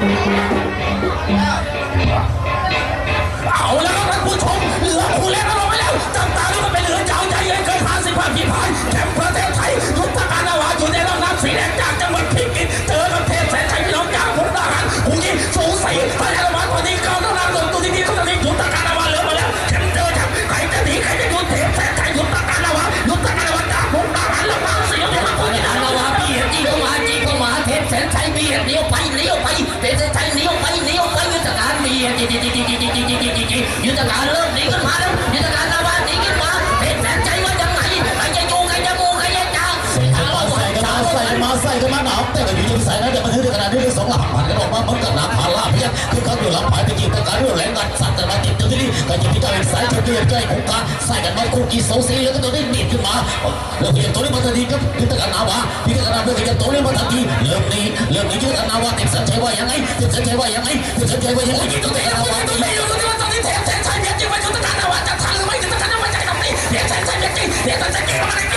เอาแล้วครับท่านผู้ชมเหลือคู่แรกก็ลงไปแล้วจับตาดูมันเป็นเหลือเจ้าใจเย็นเกินห้าสิบห้าที่ผ่านแชมป์ประเทศไทยยุทธการนาวาอยู่ในร่องน้ำสีแดงจากจังหวัดพิจิตรเจอกับเทพแสนชัยพี่น้องจากมุกดาหารคู่นี้สูสี แสนชัยมีเหตุเลี้ยวไปเลี้ยวไปเแสนชัยเลี้ยวไปเลี้ยวไปยุทธการมีเหตุยุทธการเริ่มหนีขึ้นมาแล้วยุทธการนาวาหนีขึ้นมาเด็กแสนชัยว่าจังไงใครจะโยงใครจะมูใครจะจ้าถามว่าใส่กันมาใส่มาใส่กันมาหนาวแต่ก็อยู่จนใส่นะเดี๋ยวมันขึ้นขนาดนี่เป็นสองหลังผ่านกันออกมาเหมือนกับน้ำผ่านลาเพียงที่เขาอยู่หลังผ่านไปกินแต่การเรื่องแรงกันสัตว์แต่มาจิตตัวที่นี่แต่จิตที่กลายเป็นสายเดียใกล้ของกาใส่กันมาคู่กีเสาสีแล้วก็ตัวนี้ดีดขึ้นมาแล้วเพียงตัวนี้มาติะดีก็ยุทธการนาวา เพื่อที่จะโตเล่นบอลทันทีเริ่มดีเริ่มนี้ยืดอนาวาติดสนใจว่ายังไงติดสนใจว่ายังไงติดสนใจว่ายังไงตัวเแต่อนเราตีไม่อยู่ตรงนี้ตอนนี้เสียเสียชัยเบียยิงไปถึงะการอนาวาจะทันหรือไม่ถึงตะการอนาวาจะทำนี่เสียชัยเบียดยิงเสียชัยเบียดยิงมัน